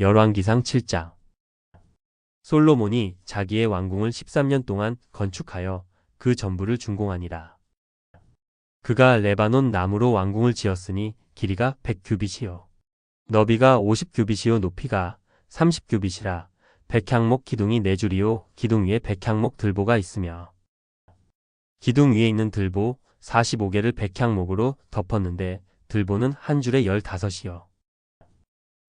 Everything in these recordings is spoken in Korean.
열왕기상 7장 솔로몬이 자기의 왕궁을 13년 동안 건축하여 그 전부를 준공하니라. 그가 레바논 나무로 왕궁을 지었으니 길이가 100규빗이요. 너비가 50규빗이요 높이가 30규빗이라 백향목 기둥이 네 줄이요 기둥 위에 백향목 들보가 있으며 기둥 위에 있는 들보 45개를 백향목으로 덮었는데 들보는 한 줄에 15이요.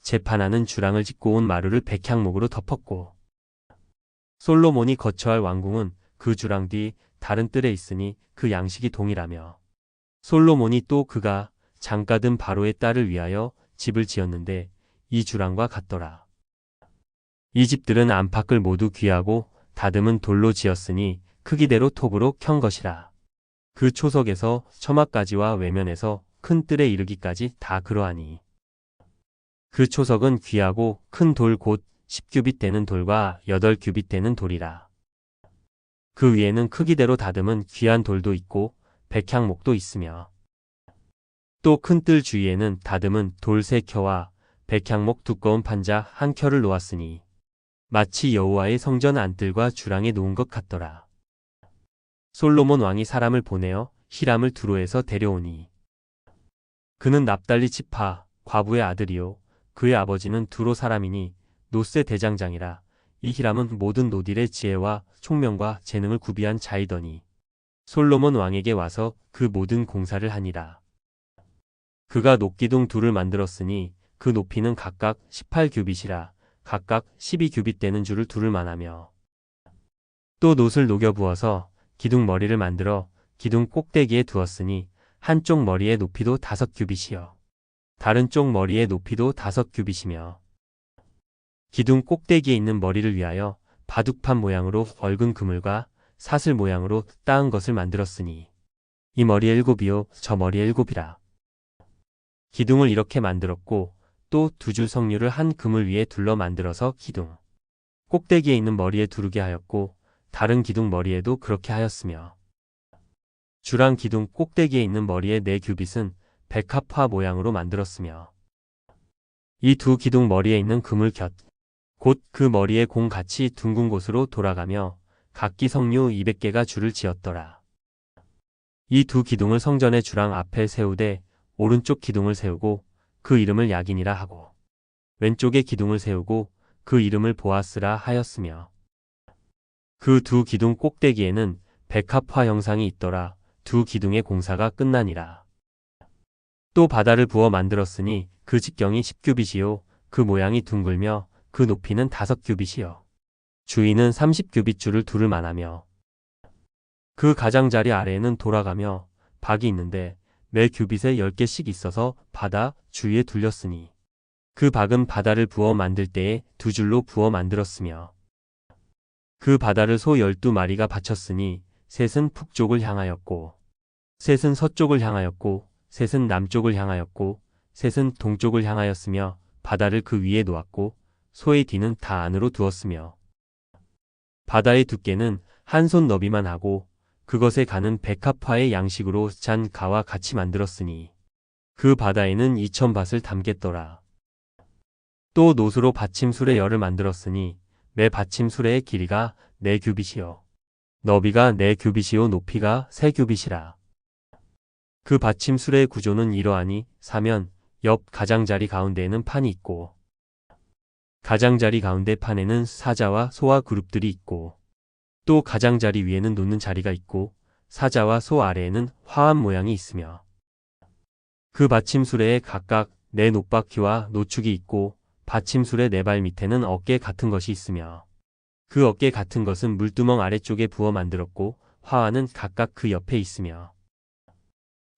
재판하는 주랑을 짓고 온 마루를 백향목으로 덮었고 솔로몬이 거처할 왕궁은 그 주랑 뒤 다른 뜰에 있으니 그 양식이 동일하며 솔로몬이 또 그가 장가든 바로의 딸을 위하여 집을 지었는데 이 주랑과 같더라. 이 집들은 안팎을 모두 귀하고 다듬은 돌로 지었으니 크기대로 톱으로 켠 것이라. 그 초석에서 처마까지와 외면에서 큰 뜰에 이르기까지 다 그러하니. 그 초석은 귀하고 큰 돌 곧 10규빗 되는 돌과 8규빗 되는 돌이라. 그 위에는 크기대로 다듬은 귀한 돌도 있고 백향목도 있으며 또 큰 뜰 주위에는 다듬은 돌 세 켜와 백향목 두꺼운 판자 한 켜를 놓았으니 마치 여호와의 성전 안뜰과 주랑에 놓은 것 같더라. 솔로몬 왕이 사람을 보내어 히람을 두로에서 데려오니 그는 납달리 지파 과부의 아들이요 그의 아버지는 두로 사람이니 노세 대장장이라. 이 히람은 모든 노딜의 지혜와 총명과 재능을 구비한 자이더니 솔로몬 왕에게 와서 그 모든 공사를 하니라. 그가 녹기둥 둘을 만들었으니 그 높이는 각각 18규빗이라 각각 12규빗 되는 줄을 두를 만하며. 또 놋을 녹여 부어서 기둥 머리를 만들어 기둥 꼭대기에 두었으니 한쪽 머리의 높이도 다섯 규빗이요 다른 쪽 머리의 높이도 다섯 규빗이며 기둥 꼭대기에 있는 머리를 위하여 바둑판 모양으로 얽은 그물과 사슬 모양으로 따은 것을 만들었으니 이 머리에 일곱이요 저 머리에 일곱이라. 기둥을 이렇게 만들었고 또 두 줄 석류를 한 그물 위에 둘러 만들어서 기둥 꼭대기에 있는 머리에 두르게 하였고 다른 기둥 머리에도 그렇게 하였으며 주랑 기둥 꼭대기에 있는 머리의 네 규빗은 백합화 모양으로 만들었으며 이 두 기둥 머리에 있는 그물 곁곧 그 머리에 공 같이 둥근 곳으로 돌아가며 각기 석류 200개가 줄을 지었더라. 이 두 기둥을 성전의 주랑 앞에 세우되 오른쪽 기둥을 세우고 그 이름을 야긴이라 하고 왼쪽에 기둥을 세우고 그 이름을 보아스라 하였으며 그 두 기둥 꼭대기에는 백합화 형상이 있더라 두 기둥의 공사가 끝나니라. 또 바다를 부어 만들었으니 그 직경이 10규빗이요. 그 모양이 둥글며 그 높이는 다섯 규빗이요. 주위는 30규빗 줄을 두를 만하며 그 가장자리 아래에는 돌아가며 박이 있는데 매 규빗에 10개씩 있어서 바다 주위에 둘렸으니 그 박은 바다를 부어 만들 때에 두 줄로 부어 만들었으며 그 바다를 소 12마리가 바쳤으니 셋은 북쪽을 향하였고 셋은 서쪽을 향하였고 셋은 남쪽을 향하였고 셋은 동쪽을 향하였으며 바다를 그 위에 놓았고 소의 뒤는 다 안으로 두었으며 바다의 두께는 한 손 너비만 하고 그것에 가는 백합화의 양식으로 잔 가와 같이 만들었으니 그 바다에는 이천 밭을 담겠더라. 또 노수로 받침술의 열을 만들었으니 매 받침술의 길이가 네 규빗이요 너비가 네 규빗이요 높이가 세 규빗이라. 그 받침술의 구조는 이러하니 사면 옆 가장자리 가운데에는 판이 있고 가장자리 가운데 판에는 사자와 소와 그룹들이 있고 또 가장자리 위에는 놓는 자리가 있고 사자와 소 아래에는 화합 모양이 있으며 그 받침술에 각각 네 높바퀴와 노축이 있고 받침술의 네 발 밑에는 어깨 같은 것이 있으며 그 어깨 같은 것은 물두멍 아래쪽에 부어 만들었고 화환은 각각 그 옆에 있으며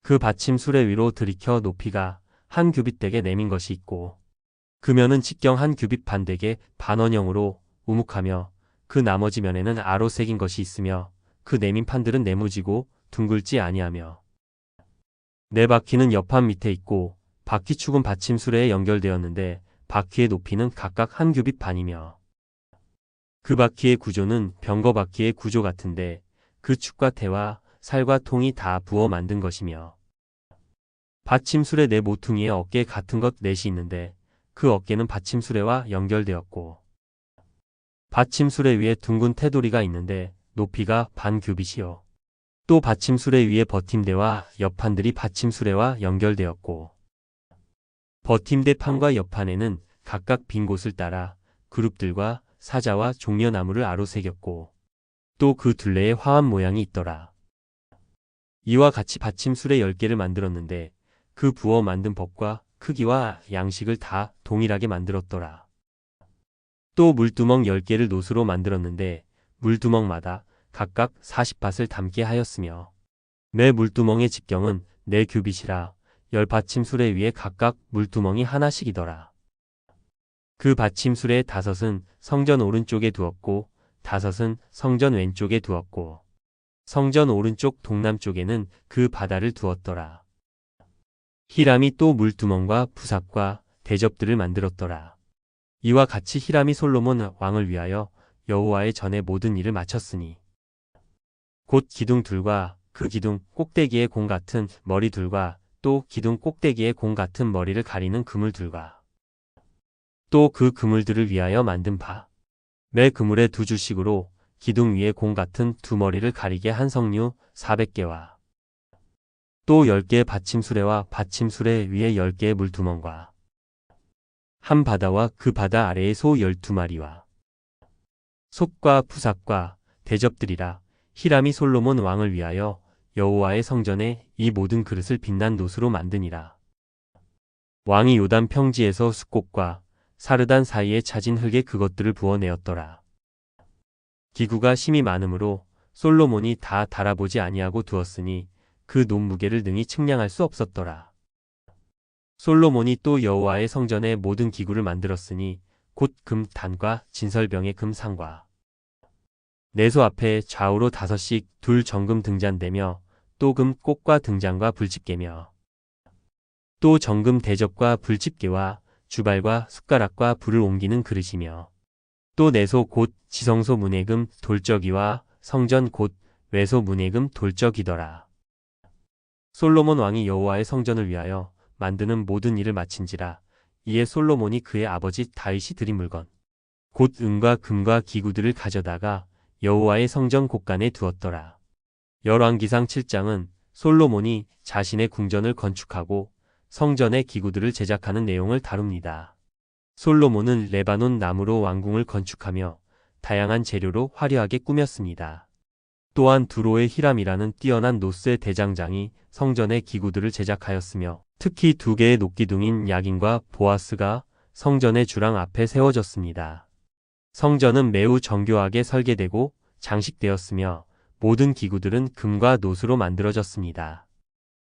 그 받침 수레 위로 들이켜 높이가 한 규빗 되게 내민 것이 있고 금연은 직경 한 규빗 반대게 반원형으로 우묵하며 그 나머지 면에는 아로 새긴 것이 있으며 그 내민 판들은 네모지고 둥글지 아니하며 네 바퀴는 옆판 밑에 있고 바퀴축은 받침 수레에 연결되었는데 바퀴의 높이는 각각 한 규빗 반이며 그 바퀴의 구조는 병거 바퀴의 구조 같은데 그 축과 태와 살과 통이 다 부어 만든 것이며 받침술의 네 모퉁이의 어깨 같은 것 넷이 있는데 그 어깨는 받침수레와 연결되었고 받침수레 위에 둥근 테두리가 있는데 높이가 반 규빗이요. 또 받침수레 위에 버팀대와 옆판들이 받침수레와 연결되었고 버팀대 판과 옆판에는 각각 빈 곳을 따라 그룹들과 사자와 종려나무를 아로 새겼고 또 그 둘레에 화환 모양이 있더라. 이와 같이 받침술의 10개를 만들었는데 그 부어 만든 법과 크기와 양식을 다 동일하게 만들었더라. 또 물두멍 10개를 노수로 만들었는데 물두멍마다 각각 40밭을 담게 하였으며 매 물두멍의 직경은 4규빗이라 열 받침술에 위에 각각 물두멍이 하나씩이더라. 그 받침술의 다섯은 성전 오른쪽에 두었고 다섯은 성전 왼쪽에 두었고 성전 오른쪽 동남쪽에는 그 바다를 두었더라. 히람이 또 물두멍과 부삽과 대접들을 만들었더라. 이와 같이 히람이 솔로몬 왕을 위하여 여호와의 전에 모든 일을 마쳤으니 곧 기둥 둘과 그 기둥 꼭대기의 공 같은 머리 둘과 또 기둥 꼭대기의 공 같은 머리를 가리는 그물 둘과 또 그 그물들을 위하여 만든 바. 매 그물에 두 줄씩으로 기둥 위에 공 같은 두 머리를 가리게 한 석류 400개와 또 10개의 받침수레와 받침수레 위에 10개의 물두멍과 한 바다와 그 바다 아래의 소 12마리와 속과 부삽과 대접들이라 히람이 솔로몬 왕을 위하여 여호와의 성전에 이 모든 그릇을 빛난 노수로 만드니라. 왕이 요단 평지에서 숫꽃과 사르단 사이에 차진 흙에 그것들을 부어내었더라. 기구가 심이 많으므로 솔로몬이 다 달아보지 아니하고 두었으니 그 논무게를 능히 측량할 수 없었더라. 솔로몬이 또 여호와의 성전에 모든 기구를 만들었으니 곧 금 단과 진설병의 금상과 내소 앞에 좌우로 다섯씩 둘 정금 등잔대며 또 금 꽃과 등잔과 불집게며 또 정금 대접과 불집게와 주발과 숟가락과 불을 옮기는 그릇이며 또 내소 곧 지성소 문예금 돌적이와 성전 곧 외소 문예금 돌적이더라. 솔로몬 왕이 여호와의 성전을 위하여 만드는 모든 일을 마친지라 이에 솔로몬이 그의 아버지 다윗이 드린 물건 곧 은과 금과 기구들을 가져다가 여호와의 성전 곳간에 두었더라. 열왕기상 7장은 솔로몬이 자신의 궁전을 건축하고 성전의 기구들을 제작하는 내용을 다룹니다. 솔로몬은 레바논 나무로 왕궁을 건축하며 다양한 재료로 화려하게 꾸몄습니다. 또한 두로의 히람이라는 뛰어난 노스의 대장장이 성전의 기구들을 제작하였으며 특히 두 개의 녹기둥인 야긴과 보아스가 성전의 주랑 앞에 세워졌습니다. 성전은 매우 정교하게 설계되고 장식되었으며 모든 기구들은 금과 노수로 만들어졌습니다.